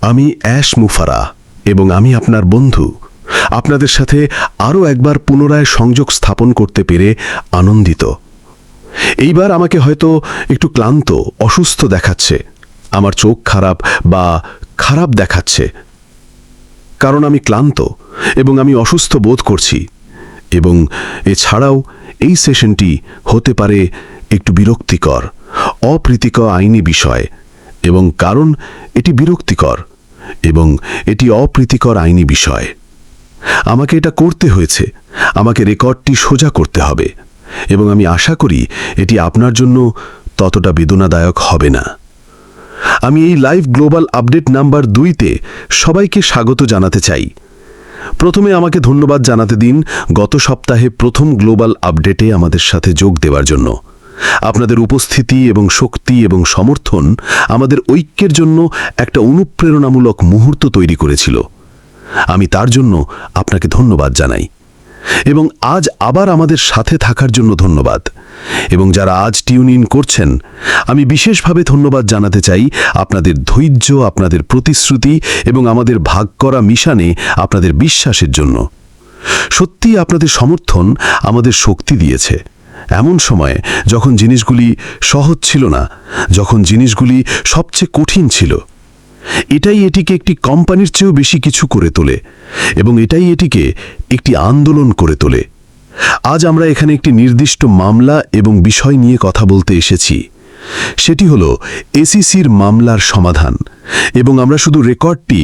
আমি অ্যাশ মুফারা এবং আমি আপনার বন্ধু। আপনাদের সাথে আরও একবার পুনরায় সংযোগ স্থাপন করতে পেরে আনন্দিত। এইবার আমাকে হয়তো একটু ক্লান্ত, অসুস্থ দেখাচ্ছে, আমার চোখ খারাপ বা খারাপ দেখাচ্ছে। কারণ আমি ক্লান্ত এবং আমি অসুস্থ বোধ করছি এবং এছাড়াও এই সেশনটি হতে পারে একটু বিরক্তিকর, অপ্রীতিকর আইনি বিষয় এবং কারণ এটি বিরক্তিকর। এবং এটি অপ্রীতিকর আইনি বিষয়। আমাকে এটা করতে হয়েছে। আমাকে রেকর্ডটি সোজা করতে হবে। এবং আমি আশা করি এটি আপনার জন্য ততটা বেদনাদায়ক হবে না। আমি এই লাইভ গ্লোবাল আপডেট নাম্বার দুইতে সবাইকে স্বাগত জানাতে চাই। প্রথমে আমাকে ধন্যবাদ জানাতে দিন গত সপ্তাহে প্রথম গ্লোবাল আপডেটে আমাদের সাথে যোগ দেওয়ার জন্য। আপনাদের উপস্থিতি এবং শক্তি এবং সমর্থন আমাদের ঐক্যের জন্য একটা অনুপ্রেরণামূলক মুহূর্ত তৈরি করেছিল। আমি তার জন্য আপনাকে ধন্যবাদ জানাই। এবং আজ আবার আমাদের সাথে থাকার জন্য ধন্যবাদ। এবং যারা আজ টিউন ইন করছেন, আমি বিশেষভাবে ধন্যবাদ জানাতে চাই আপনাদের ধৈর্য, আপনাদের প্রতিশ্রুতি এবং আমাদের ভাগ করা মিশানে আপনাদের বিশ্বাসের জন্য। সত্যি আপনাদের সমর্থন আমাদের শক্তি দিয়েছে। এমন সময়ে যখন জিনিসগুলি সহজ ছিল না, যখন জিনিসগুলি সবচেয়ে কঠিন ছিল, এটাই এটিকে একটি কোম্পানির চেয়েও বেশি কিছু করে তোলে এবং এটাই এটিকে একটি আন্দোলন করে তোলে। আজ আমরা এখানে একটি নির্দিষ্ট মামলা এবং বিষয় নিয়ে কথা বলতে এসেছি। সেটি হল এসিসির মামলার সমাধান, এবং আমরা শুধু রেকর্ডটি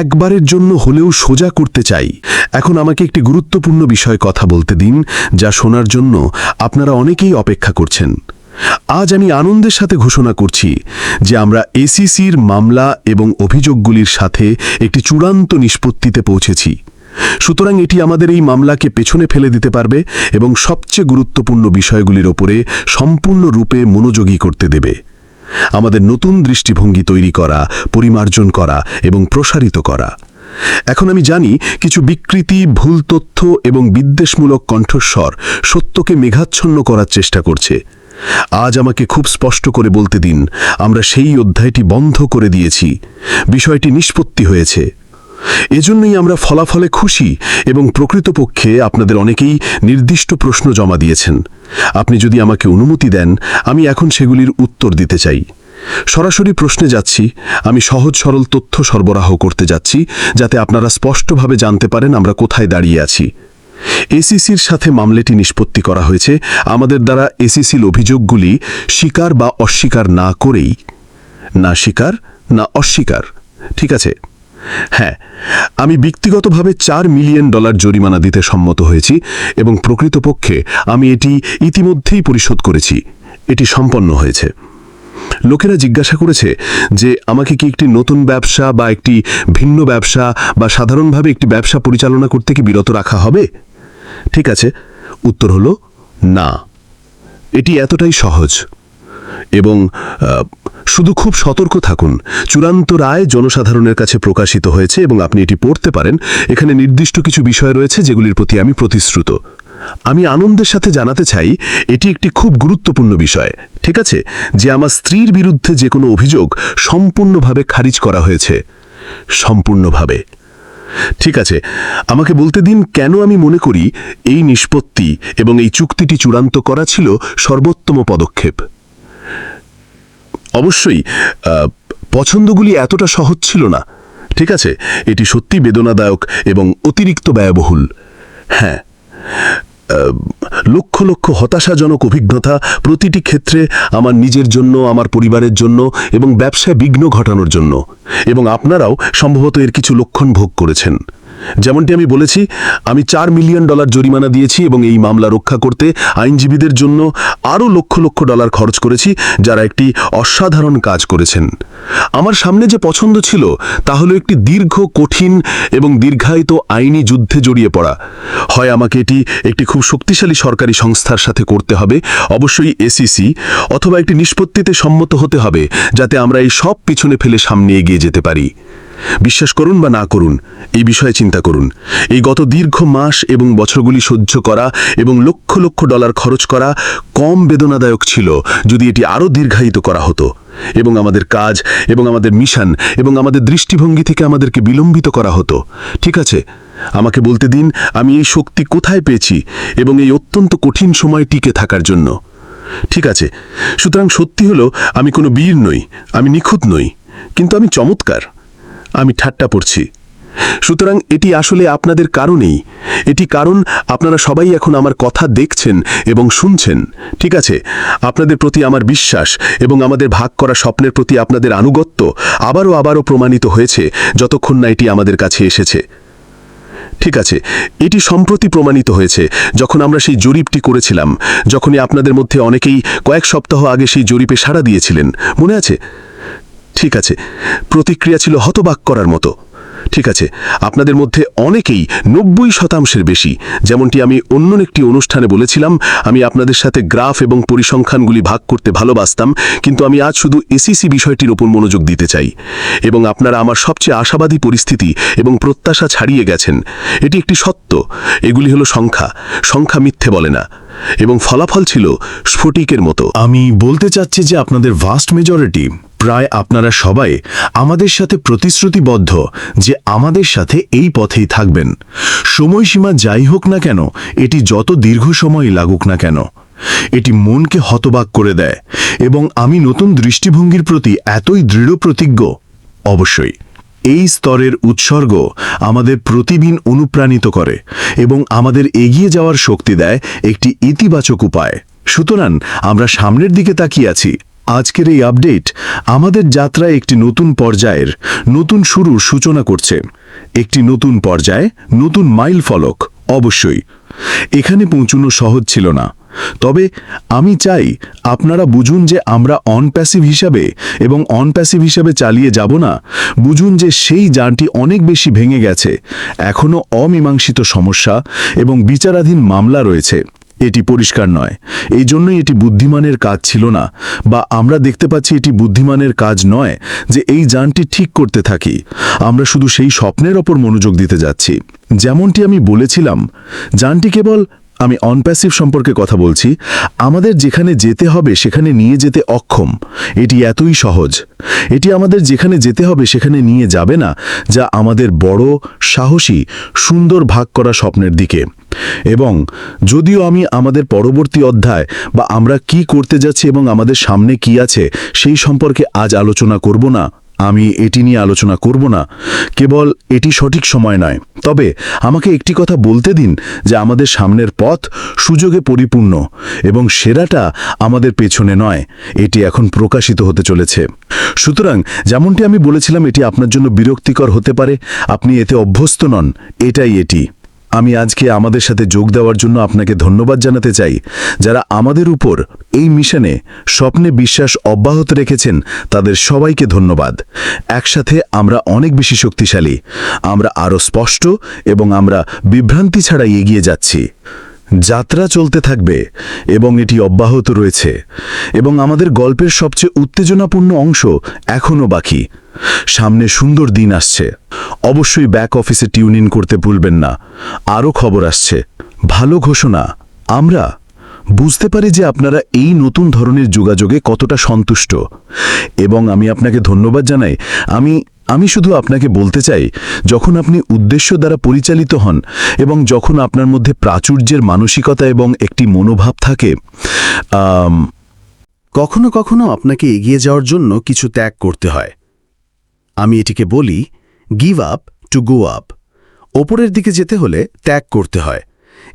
একবারের জন্য হলেও সোজা করতে চাই। এখন আমাকে একটি গুরুত্বপূর্ণ বিষয় কথা বলতে দিন, যা শোনার জন্য আপনারা অনেকেই অপেক্ষা করছেন। আজ আমি আনন্দের সাথে ঘোষণা করছি যে আমরা এসিসির মামলা এবং অভিযোগগুলির সাথে একটি চূড়ান্ত নিষ্পত্তিতে পৌঁছেছি। সুতরাং এটি আমাদের এই মামলাকে পেছনে ফেলে দিতে পারবে এবং সবচেয়ে গুরুত্বপূর্ণ বিষয়গুলির ওপরে সম্পূর্ণরূপে মনোযোগী করতে দেবে। আমাদের নতুন দৃষ্টিভঙ্গি তৈরি করা, পরিমার্জন করা এবং প্রসারিত করা। এখন আমি জানি কিছু বিকৃতি, ভুল তথ্য এবং বিদ্বেষমূলক কণ্ঠস্বর সত্যকে মেঘাচ্ছন্ন করার চেষ্টা করছে। আজ আমাকে খুব স্পষ্ট করে বলতে দিন, আমরা সেই অধ্যায়টি বন্ধ করে দিয়েছি। বিষয়টি নিষ্পত্তি হয়েছে। এজন্যই আমরা ফলাফলে খুশি এবং প্রকৃতপক্ষে আপনাদের অনেকেই নির্দিষ্ট প্রশ্ন জমা দিয়েছেন। আপনি যদি আমাকে অনুমতি দেন, আমি এখন সেগুলির উত্তর দিতে চাই। সরাসরি প্রশ্নে যাচ্ছি, আমি সহজ সরল তথ্য সরবরাহ করতে যাচ্ছি, যাতে আপনারা স্পষ্টভাবে জানতে পারেন আমরা কোথায় দাঁড়িয়ে আছি। এসিসির সাথে মামলাটি নিষ্পত্তি করা হয়েছে। আমাদের দ্বারা এসিসির অভিযোগগুলি স্বীকার বা অস্বীকার না করেই। না স্বীকার, না অস্বীকার। ঠিক আছে। হ্যাঁ আমি ব্যক্তিগতভাবে চার মিলিয়ন ডলার জরিমানা দিতে সম্মত হয়েছি এবং প্রকৃতপক্ষে আমি এটি ইতিমধ্যেই পরিশোধ করেছি। এটি সম্পন্ন হয়েছে। লোকেরা জিজ্ঞাসা করেছে যে, আমাকে কি একটি নতুন ব্যবসা বা একটি ভিন্ন ব্যবসা বা সাধারণভাবে একটি ব্যবসা পরিচালনা করতে কি বিরত রাখা হবে? ঠিক আছে। উত্তর হলো, না। এটি এতটাই সহজ এবং শুধু খুব সতর্ক থাকুন। চূড়ান্ত রায় জনসাধারণের কাছে প্রকাশিত হয়েছে এবং আপনি এটি পড়তে পারেন। এখানে নির্দিষ্ট কিছু বিষয় রয়েছে যেগুলির প্রতি আমি প্রতিশ্রুত। আমি আনন্দের সাথে জানাতে চাই, এটি একটি খুব গুরুত্বপূর্ণ বিষয়, ঠিক আছে? যে আমার স্ত্রীর বিরুদ্ধে যে কোনো অভিযোগ সম্পূর্ণভাবে খারিজ করা হয়েছে। সম্পূর্ণভাবে। ঠিক আছে, আমাকে বলতে দিন কেন আমি মনে করি এই নিষ্পত্তি এবং এই চুক্তিটি চূড়ান্ত করা ছিল সর্বোত্তম পদক্ষেপ। অবশ্যই পছন্দগুলি এতটা সহজ ছিল না। ঠিক আছে, এটি সত্যি বেদনাদায়ক এবং অতিরিক্ত ব্যয়বহুল। হ্যাঁ লক্ষ লক্ষ হতাশাজনক অভিজ্ঞতা প্রতিটি ক্ষেত্রে আমার নিজের জন্য, আমার পরিবারের জন্য এবং ব্যবসায় বিঘ্ন ঘটানোর জন্য। এবং আপনারাও সম্ভবত এর কিছু লক্ষণ ভোগ করেছেন। যেমনটি আমি বলেছি, আমি চার মিলিয়ন ডলার জরিমানা দিয়েছি এবং এই মামলা রক্ষা করতে আইনজীবীদের জন্য আরও লক্ষ লক্ষ ডলার খরচ করেছি যারা একটি অসাধারণ কাজ করেছেন। আমার সামনে যে পছন্দ ছিল, তা হলো একটি দীর্ঘ, কঠিন এবং দীর্ঘায়িত আইনি যুদ্ধে জড়িয়ে পড়া। হয় আমাকে এটি একটি খুব শক্তিশালী সরকারি সংস্থার সাথে করতে হবে, অবশ্যই এসিসি অথবা একটি নিষ্পত্তিতে সম্মত হতে হবে, যাতে আমরা এই সব পিছনে ফেলে সামনে এগিয়ে যেতে পারি। বিশ্বাস করুন বা না করুন, এই বিষয়ে চিন্তা করুন। এই গত দীর্ঘ মাস এবং বছরগুলি সহ্য করা এবং লক্ষ লক্ষ ডলার খরচ করা কম বেদনাদায়ক ছিল যদি এটি আরও দীর্ঘায়িত করা হতো। এবং আমাদের কাজ এবং আমাদের মিশন এবং আমাদের দৃষ্টিভঙ্গি থেকে আমাদেরকে বিলম্বিত করা হতো। ঠিক আছে, আমাকে বলতে দিন, আমি এই শক্তি কোথায় পেয়েছি এবং এই অত্যন্ত কঠিন সময় টিকে থাকার জন্য। ঠিক আছে, সুতরাং সত্যি হলো, আমি কোনো বীর নই, আমি নিখুঁত নই, কিন্তু আমি চমৎকার। আমি ঠাট্টা পড়ছি। সুতরাং এটি আসলে আপনাদের কারণেই। এটি কারণ আপনারা সবাই এখন আমার কথা দেখছেন এবং শুনছেন। ঠিক আছে? আপনাদের প্রতি আমার বিশ্বাস এবং আমাদের ভাগ করা স্বপ্নের প্রতি আপনাদের আনুগত্য আবারও আবারও প্রমাণিত হয়েছে যতক্ষণ না এটি আমাদের কাছে এসেছে। ঠিক আছে? এটি সম্প্রতি প্রমাণিত হয়েছে যখন আমরা সেই জরিপটি করেছিলাম, যখনই আপনাদের মধ্যে অনেকেই কয়েক সপ্তাহ আগে সেই জরিপে সাড়া দিয়েছিলেন। মনে আছে? ঠিক আছে, প্রতিক্রিয়া ছিল হতবাক করার মতো। ঠিক আছে, আপনাদের মধ্যে অনেকেই নব্বই শতাংশের বেশি, যেমনটি আমি অন্য একটি অনুষ্ঠানে বলেছিলাম, আমি আপনাদের সাথে গ্রাফ এবং পরিসংখ্যানগুলি ভাগ করতে ভালোবাসতাম, কিন্তু আমি আজ শুধু এসিসি বিষয়টির উপর মনোযোগ দিতে চাই। এবং আপনারা আমার সবচেয়ে আশাবাদী পরিস্থিতি এবং প্রত্যাশা ছাড়িয়ে গেছেন। এটি একটি সত্য, এগুলি হলো সংখ্যা সংখ্যা মিথ্যে বলে না। এবং ফলাফল ছিল স্ফটিকের মতো। আমি বলতে চাচ্ছি যে আপনাদের ভাস্ট মেজরিটি প্রায় আপনারা সবাই আমাদের সাথে প্রতিশ্রুতিবদ্ধ যে আমাদের সাথে এই পথেই থাকবেন। সময়সীমা যাই হোক না কেন, এটি যত দীর্ঘ সময় লাগুক না কেন, এটি মনকে হতবাক করে দেয় এবং আমি নতুন দৃষ্টিভঙ্গির প্রতি এতই দৃঢ় প্রতিজ্ঞ, অবশ্যই এই স্তরের উৎসর্গ আমাদের প্রতিদিন অনুপ্রাণিত করে এবং আমাদের এগিয়ে যাওয়ার শক্তি দেয় একটি ইতিবাচক উপায়। সুতরাং আমরা সামনের দিকে তাকিয়ে আছি। আজকের এই আপডেট আমাদের যাত্রায় একটি নতুন পর্যায়ের নতুন শুরুর সূচনা করছে। একটি নতুন পর্যায়ে নতুন মাইল ফলক, অবশ্যই। এখানে পৌঁছানো সহজ ছিল না। তবে আমি চাই আপনারা বুঝুন যে আমরা অনপ্যাসিভ হিসাবে এবং অনপ্যাসিভ হিসাবে চালিয়ে যাব না। বুঝুন যে সেই যানটি অনেক বেশি ভেঙে গেছে। এখনও অমীমাংসিত সমস্যা এবং বিচারাধীন মামলা রয়েছে। এটি পরিষ্কার নয়। এই জন্যই এটি বুদ্ধিমানের কাজ ছিল না, বা আমরা দেখতে পাচ্ছি এটি বুদ্ধিমানের কাজ নয় যে এই যানটি ঠিক করতে থাকি। আমরা শুধু সেই স্বপ্নের ওপর মনোযোগ দিতে যাচ্ছি। যেমনটি আমি বলেছিলাম, যানটি কেবল আমি অনপ্যাসিভ সম্পর্কে কথা বলছি, আমাদের যেখানে যেতে হবে সেখানে নিয়ে যেতে অক্ষম। এটি এতই সহজ। এটি আমাদের যেখানে যেতে হবে সেখানে নিয়ে যাবে না, যা আমাদের বড়, সাহসী, সুন্দর ভাগ করা স্বপ্নের দিকে। এবং যদিও আমি আমাদের পরবর্তী অধ্যায় বা আমরা কি করতে যাচ্ছি এবং আমাদের সামনে কি আছে, সেই সম্পর্কে আজ আলোচনা করব না আমি এটি নিয়ে আলোচনা করব না। কেবল এটি সঠিক সময় নয়। তবে আমাকে একটি কথা বলতে দিন যে আমাদের সামনের পথ সুযোগে পরিপূর্ণ এবং সেরাটা আমাদের পেছনে নয়। এটি এখন প্রকাশিত হতে চলেছে। সুতরাং যেমনটি আমি বলেছিলাম, এটি আপনার জন্য বিরক্তিকর হতে পারে। আপনি এতে অভ্যস্ত নন। এটাই এটি। আমি আজকে আমাদের সাথে যোগ দেওয়ার জন্য আপনাকে ধন্যবাদ জানাতে চাই। যারা আমাদের উপর এই মিশনে স্বপ্নে বিশ্বাস অব্যাহত রেখেছেন, তাদের সবাইকে ধন্যবাদ। একসাথে আমরা অনেক বেশি শক্তিশালী। আমরা আরও স্পষ্ট এবং আমরা বিভ্রান্তি ছাড়াই এগিয়ে যাচ্ছি। যাত্রা চলতে থাকবে এবং এটি অব্যাহত রয়েছে এবং আমাদের গল্পের সবচেয়ে উত্তেজনাপূর্ণ অংশ এখনও বাকি। সামনে সুন্দর দিন আসছে। অবশ্যই ব্যাক অফিসে টিউন ইন করতে ভুলবেন না। আরও খবর আসছে। ভালো ঘোষণা। আমরা? বুঝতে পারি যে আপনারা এই নতুন ধরনের যোগাযোগে কতটা সন্তুষ্ট। এবং আমি আপনাকে ধন্যবাদ জানাই। আমি আমি শুধু আপনাকে বলতে চাই, যখন আপনি উদ্দেশ্য দ্বারা পরিচালিত হন এবং যখন আপনার মধ্যে প্রাচুর্যের মানসিকতা এবং একটি মনোভাব থাকে কখনো কখনো আপনাকে এগিয়ে যাওয়ার জন্য কিছু ত্যাগ করতে হয়। আমি এটিকে বলি give up to go up ওপরের দিকে যেতে হলে ত্যাগ করতে হয়।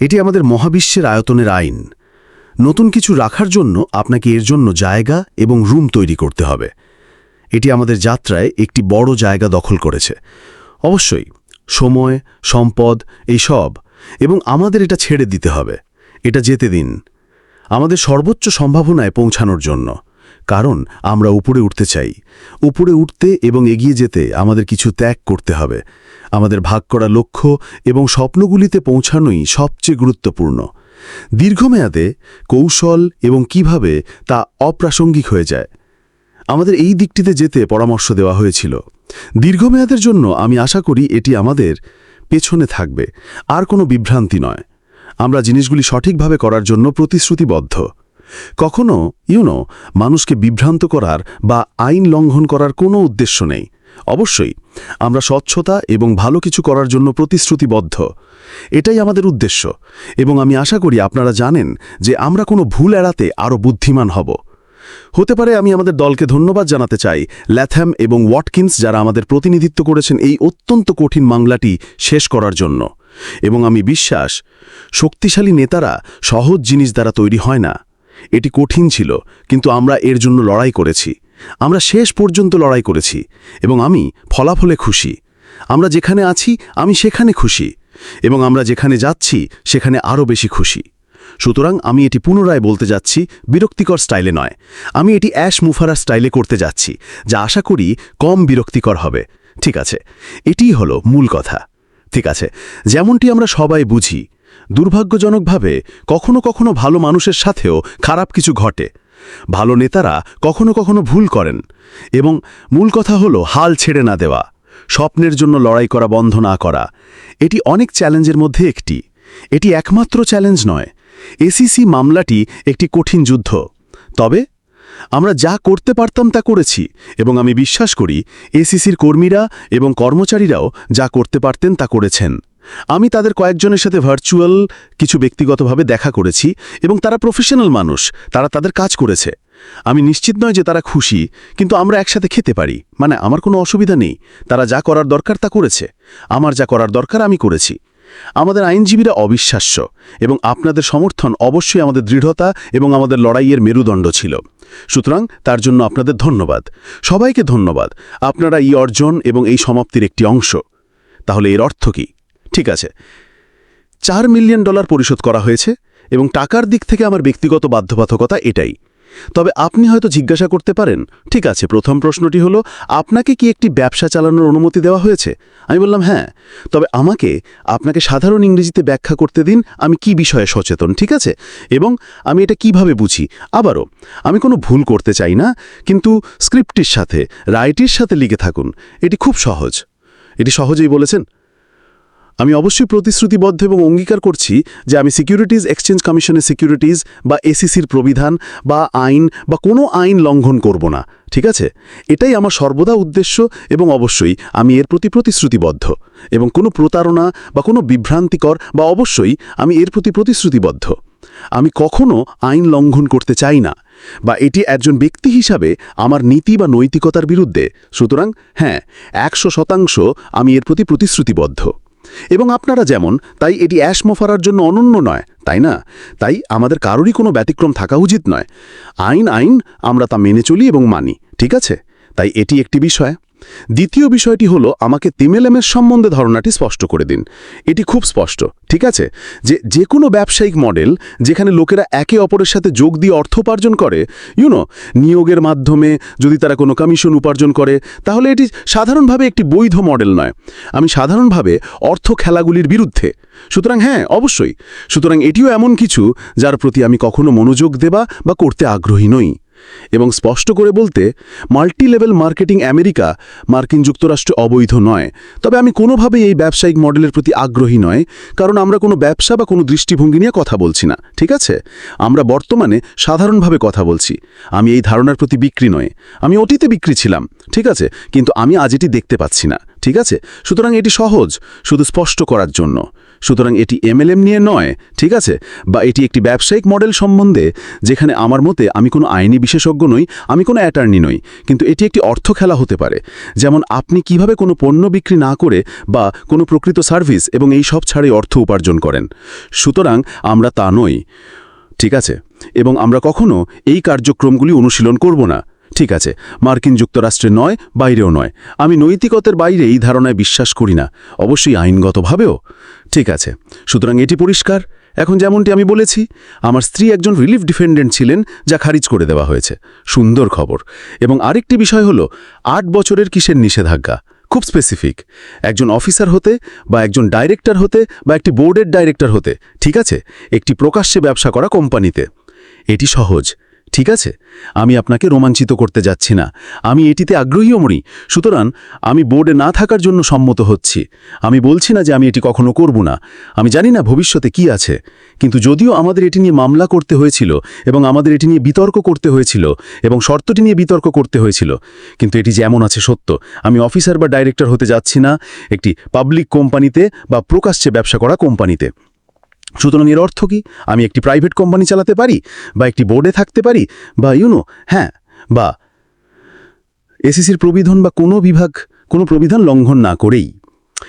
এটি আমাদের মহাবিশ্বের আয়তনের আইন। নতুন কিছু রাখার জন্য আপনাকে এর জন্য জায়গা এবং রুম তৈরি করতে হবে। এটি আমাদের যাত্রায় একটি বড় জায়গা দখল করেছে। অবশ্যই, সময়, সম্পদ, এই সব, এবং আমাদের এটা ছেড়ে দিতে হবে। এটা যেতে দিন। আমাদের সর্বোচ্চ সম্ভাবনায় পৌঁছানোর জন্য। কারণ, আমরা উপরে উঠতে চাই। উপরে উঠতে এবং এগিয়ে যেতে আমাদের কিছু ত্যাগ করতে হবে। আমাদের ভাগ করা লক্ষ্য এবং স্বপ্নগুলিতে পৌঁছানোই সবচেয়ে গুরুত্বপূর্ণ। দীর্ঘমেয়াদে কৌশল এবং কীভাবে তা অপ্রাসঙ্গিক হয়ে যায় আমাদের এই দিকটিতে যেতে পরামর্শ দেওয়া হয়েছিল। দীর্ঘমেয়াদের জন্য আমি আশা করি এটি আমাদের পেছনে থাকবে। আর কোনো বিভ্রান্তি নয়। আমরা জিনিসগুলি সঠিকভাবে করার জন্য প্রতিশ্রুতিবদ্ধ। কখনো ইউনো মানুষকে বিভ্রান্ত করার বা আইন লঙ্ঘন করার কোনো উদ্দেশ্য নেই। অবশ্যই, আমরা স্বচ্ছতা এবং ভালো কিছু করার জন্য প্রতিশ্রুতিবদ্ধ। এটাই আমাদের উদ্দেশ্য। এবং আমি আশা করি আপনারা জানেন যে আমরা কোনো ভুল এড়াতে আরও বুদ্ধিমান হব। হতে পারে আমি আমাদের দলকে ধন্যবাদ জানাতে চাই। ল্যাথ্যাম এবং ওয়াটকিন্স যারা আমাদের প্রতিনিধিত্ব করেছেন এই অত্যন্ত কঠিন মামলাটি শেষ করার জন্য। এবং আমি বিশ্বাস, শক্তিশালী নেতারা সহজ জিনিস দ্বারা তৈরি হয় না। এটি কঠিন ছিল, কিন্তু আমরা এর জন্য লড়াই করেছি। আমরা শেষ পর্যন্ত লড়াই করেছি এবং আমি ফলাফলে খুশি। আমরা যেখানে আছি, আমি সেখানে খুশি। এবং আমরা যেখানে যাচ্ছি, সেখানে আরও বেশি খুশি। সুতরাং আমি এটি পুনরায় বলতে যাচ্ছি, বিরক্তিকর স্টাইলে নয়। আমি এটি অ্যাশ মুফারা স্টাইলে করতে যাচ্ছি, যা আশা করি কম বিরক্তিকর হবে। ঠিক আছে এটিই হলো মূল কথা। ঠিক আছে, যেমনটি আমরা সবাই বুঝি, দুর্ভাগ্যজনকভাবে কখনো কখনো ভালো মানুষের সাথেও খারাপ কিছু ঘটে। ভালো নেতারা কখনো কখনো ভুল করেন। এবং মূল কথা হলো হাল ছেড়ে না দেওয়া, স্বপ্নের জন্য লড়াই করা বন্ধ না করা। এটি অনেক চ্যালেঞ্জের মধ্যে একটি। এটি একমাত্র চ্যালেঞ্জ নয় এসিসি মামলাটি একটি কঠিন যুদ্ধ। তবে, আমরা যা করতে পারতাম তা করেছি এবং আমি বিশ্বাস করি এসিসির কর্মীরা এবং কর্মচারীরাও যা করতে পারতেন তা করেছেন। আমি তাদের কয়েকজনের সাথে ভার্চুয়াল কিছু ব্যক্তিগতভাবে দেখা করেছি এবং তারা প্রফেশনাল মানুষ, তারা তাদের কাজ করেছে। আমি নিশ্চিত নয় যে তারা খুশি, কিন্তু আমরা একসাথে খেতে পারি। মানে আমার কোনো অসুবিধা নেই, তারা যা করার দরকার তা করেছে। আমার যা করার দরকার আমি করেছি। আমাদের আইনজীবীরা অবিশ্বাস্য এবং আপনাদের সমর্থন অবশ্যই আমাদের দৃঢ়তা এবং আমাদের লড়াইয়ের মেরুদণ্ড ছিল। সুতরাং তার জন্য আপনাদের ধন্যবাদ। সবাইকে ধন্যবাদ। আপনারা এই অর্জন এবং এই সমাপ্তির একটি অংশ। তাহলে এর অর্থ কি? ঠিক আছে। চার মিলিয়ন ডলার পরিশোধ করা হয়েছে এবং টাকার দিক থেকে আমার ব্যক্তিগত বাধ্যবাধকতা এটাই। তবে আপনি হয়তো জিজ্ঞাসা করতে পারেন, ঠিক আছে, প্রথম প্রশ্নটি হলো, আপনাকে কি একটি ব্যবসা চালানোর অনুমতি দেওয়া হয়েছে? আমি বললাম হ্যাঁ তবে আমাকে, আপনাকে সাধারণ ইংরেজিতে ব্যাখ্যা করতে দিন, আমি কি বিষয়ে সচেতন, ঠিক আছে? এবং আমি এটা কীভাবে বুঝি? আবারও, আমি কোনো ভুল করতে চাই না, কিন্তু স্ক্রিপ্টটির সাথে, রাইটির সাথে লিখে থাকুন, এটি খুব সহজ। এটি সহজেই বলেছেন আমি অবশ্যই প্রতিশ্রুতিবদ্ধ এবং অঙ্গীকার করছি যে আমি সিকিউরিটিজ এক্সচেঞ্জ কমিশনের সিকিউরিটিজ বা এসিসির প্রবিধান বা আইন বা কোনো আইন লঙ্ঘন করব না, ঠিক আছে? এটাই আমার সর্বদা উদ্দেশ্য এবং অবশ্যই আমি এর প্রতি প্রতিশ্রুতিবদ্ধ এবং কোনো প্রতারণা বা কোনো বিভ্রান্তিকর বা অবশ্যই আমি এর প্রতি প্রতিশ্রুতিবদ্ধ। আমি কখনো আইন লঙ্ঘন করতে চাই না বা এটি একজন ব্যক্তি হিসাবে আমার নীতি বা নৈতিকতার বিরুদ্ধে। সুতরাং হ্যাঁ একশো শতাংশ আমি এর প্রতি প্রতিশ্রুতিবদ্ধ। এবং আপনারা যেমন, তাই এটি অ্যাশ মোফারার জন্য অনন্য নয়, তাই না? তাই আমাদের কারোরই কোনো ব্যতিক্রম থাকা উচিত নয়। আইন আইন, আমরা তা মেনে চলি এবং মানি, ঠিক আছে? তাই এটি একটি বিষয়। দ্বিতীয় বিষয়টি হলো, আমাকে তিমেলেমের সম্বন্ধে ধারণাটি স্পষ্ট করে দিন। এটি খুব স্পষ্ট, ঠিক আছে? যে যে কোনো ব্যবসায়িক মডেল যেখানে লোকেরা একে অপরের সাথে যোগ দিয়ে অর্থ উপার্জন করে ইউনো নিয়োগের মাধ্যমে যদি তারা কোনো কমিশন উপার্জন করে, তাহলে এটি সাধারণভাবে একটি বৈধ মডেল নয়। আমি সাধারণভাবে অর্থ খেলাগুলির বিরুদ্ধে। সুতরাং হ্যাঁ অবশ্যই। সুতরাং এটিও এমন কিছু যার প্রতি আমি কখনো মনোযোগ দেবা বা করতে আগ্রহী নই। এবং স্পষ্ট করে বলতে মাল্টি লেভেল মার্কেটিং আমেরিকা মার্কিন যুক্তরাষ্ট্রে অবৈধ নয়। তবে আমি কোনোভাবেই এই ব্যবসায়িক মডেলের প্রতি আগ্রহী নয়, কারণ আমরা কোনো ব্যবসা বা কোনো দৃষ্টিভঙ্গি নিয়ে কথা বলছি না, ঠিক আছে? আমরা বর্তমানে সাধারণভাবে কথা বলছি। আমি এই ধারণার প্রতি বিক্রি নয়। আমি অতীতে বিক্রি ছিলাম, ঠিক আছে? কিন্তু আমি আজ এটি দেখতে পাচ্ছি না। ঠিক আছে? সুতরাং এটি সহজ, শুধু স্পষ্ট করার জন্য। সুতরাং এটি এমএলএম নিয়ে নয়, ঠিক আছে? বা এটি একটি ব্যবসায়িক মডেল সম্বন্ধে, যেখানে আমার মতে আমি কোনো আইনি বিশেষজ্ঞ নই, আমি কোনো অ্যাটার্নি নই। কিন্তু এটি একটি অর্থ খেলা হতে পারে। যেমন আপনি কীভাবে কোনো পণ্য বিক্রি না করে বা কোনো প্রকৃত সার্ভিস এবং এই সব ছাড়াই অর্থ উপার্জন করেন। সুতরাং আমরা তা নই, ঠিক আছে? এবং আমরা কখনো এই কার্যক্রমগুলি অনুশীলন করব না। ঠিক আছে, মার্কিন যুক্তরাষ্ট্রে নয়, বাইরেও নয়। আমি নৈতিকতার বাইরে এই ধারণায় বিশ্বাস করি না। অবশ্যই আইনগতভাবেও। ঠিক আছে, সুতরাং এটি পরিষ্কার। এখন যেমনটি আমি বলেছি, আমার স্ত্রী একজন রিলিফ ডিফেন্ডেন্ট ছিলেন, যা খারিজ করে দেওয়া হয়েছে। সুন্দর খবর। এবং আরেকটি বিষয় হলো, আট বছরের কিসের নিষেধাজ্ঞা? খুব স্পেসিফিক একজন অফিসার হতে বা একজন ডাইরেক্টর হতে বা একটি বোর্ডের ডাইরেক্টর হতে, ঠিক আছে? একটি প্রকাশ্যে ব্যবসা করা কোম্পানিতে। এটি সহজ। ঠিক আছে? আমি আপনাকে রোমাঞ্চিত করতে যাচ্ছি না। আমি এটিতে আগ্রহীও মরি সুতরাং আমি বোর্ডে না থাকার জন্য সম্মত হচ্ছি। আমি বলছি না যে আমি এটি কখনো করব না। আমি জানি না ভবিষ্যতে কি আছে। কিন্তু যদিও আমাদের এটি নিয়ে মামলা করতে হয়েছিল এবং আমাদের এটি নিয়ে বিতর্ক করতে হয়েছিল এবং শর্তটি নিয়ে বিতর্ক করতে হয়েছিল, কিন্তু এটি যেমন আছে সত্য। আমি অফিসার বা ডাইরেক্টর হতে যাচ্ছি না, একটি পাবলিক কোম্পানিতে বা প্রকাশ্যে ব্যবসা করা কোম্পানিতে। সুতরাং এর অর্থ কি? আমি একটি প্রাইভেট কোম্পানি চালাতে পারি? বা একটি বোর্ডে থাকতে পারি? বা ইউনো হ্যাঁ বা এসিসির প্রবিধান বা কোনো বিভাগ, কোনো প্রবিধান লঙ্ঘন না করেই।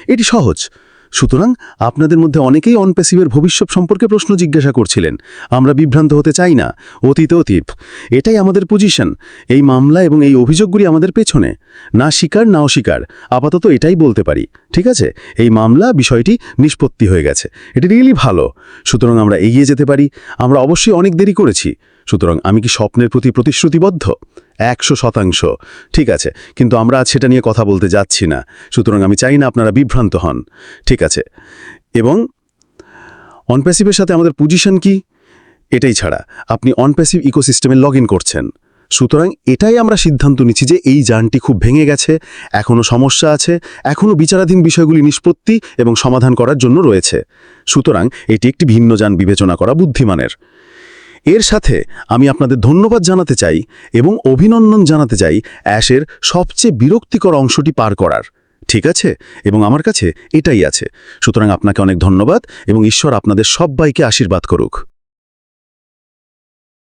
এটি সহজ। সুতরাং আপনাদের মধ্যে অনেকেই অনপ্যাসিভের ভবিষ্যৎ সম্পর্কে প্রশ্ন জিজ্ঞাসা করছিলেন। আমরা বিভ্রান্ত হতে চাই না। অতীত অতীত এটাই আমাদের পজিশন এই মামলা এবং এই অভিযোগগুলি আমাদের পেছনে। না স্বীকার, না অস্বীকার। আপাতত এটাই বলতে পারি। ঠিক আছে? এই মামলা, বিষয়টি নিষ্পত্তি হয়ে গেছে। এটি রিয়েলি ভালো। সুতরাং আমরা এগিয়ে যেতে পারি। আমরা অবশ্যই অনেক দেরি করেছি। সুতরাং আমি কি স্বপ্নের প্রতি প্রতিশ্রুতিবদ্ধ? একশো শতাংশ। ঠিক আছে, কিন্তু আমরা আজ সেটা নিয়ে কথা বলতে যাচ্ছি না। সুতরাং আমি চাই না আপনারা বিভ্রান্ত হন। ঠিক আছে, এবং অনপ্যাসিভের সাথে আমাদের পজিশন কি? এটাই ছাড়া। আপনি অনপ্যাসিভ ইকোসিস্টেমে লগ করছেন। সুতরাং এটাই আমরা সিদ্ধান্ত নিচ্ছি যে এই যানটি খুব ভেঙে গেছে, এখনও সমস্যা আছে, এখনও বিচারাধীন বিষয়গুলি নিষ্পত্তি এবং সমাধান করার জন্য রয়েছে। সুতরাং এটি একটি ভিন্ন যান বিবেচনা করা বুদ্ধিমানের। এর সাথে আমি আপনাদের ধন্যবাদ জানাতে চাই এবং অভিনন্দন জানাতে চাই অ্যাশের সবচেয়ে বিরক্তিকর অংশটি পার করার। ঠিক আছে? এবং আমার কাছে এটাই আছে। সুতরাং আপনাকে অনেক ধন্যবাদ এবং ঈশ্বর আপনাদের সবাইকে আশীর্বাদ করুক।